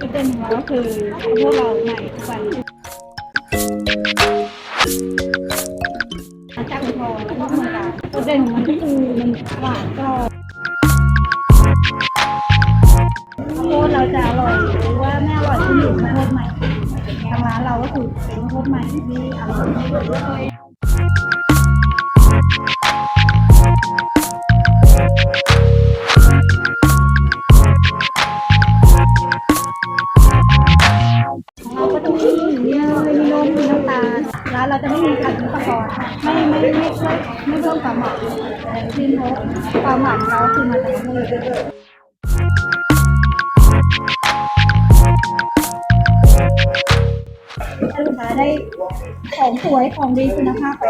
จุดเด่นของเราก็คือพวกเราใหม่ทุกวันมาจากอุทอแล้วก็เมืองกาญจุดเด่นของมันก็คือมันหวานกรอบข้าวโพดเราจะอร่อยหรือว่าไม่อร่อยขึ้นอยู่กับข้าวโพดใหม่ทางร้านเราก็คือเป็นข้าวโพดใหม่ที่อร่อย ก็จะมีมีเนยมีนมมีน้ำตาลร้านเราจะไม่มีขัดอุปกรณ์ไม่ไม่ไม่ช่วยไม่เพิ่มความหวานแต่ที่นกความหวานเราคือมาจากมะม่วงให้ลูกค้าได้ของสวยของดีคุณภาพไป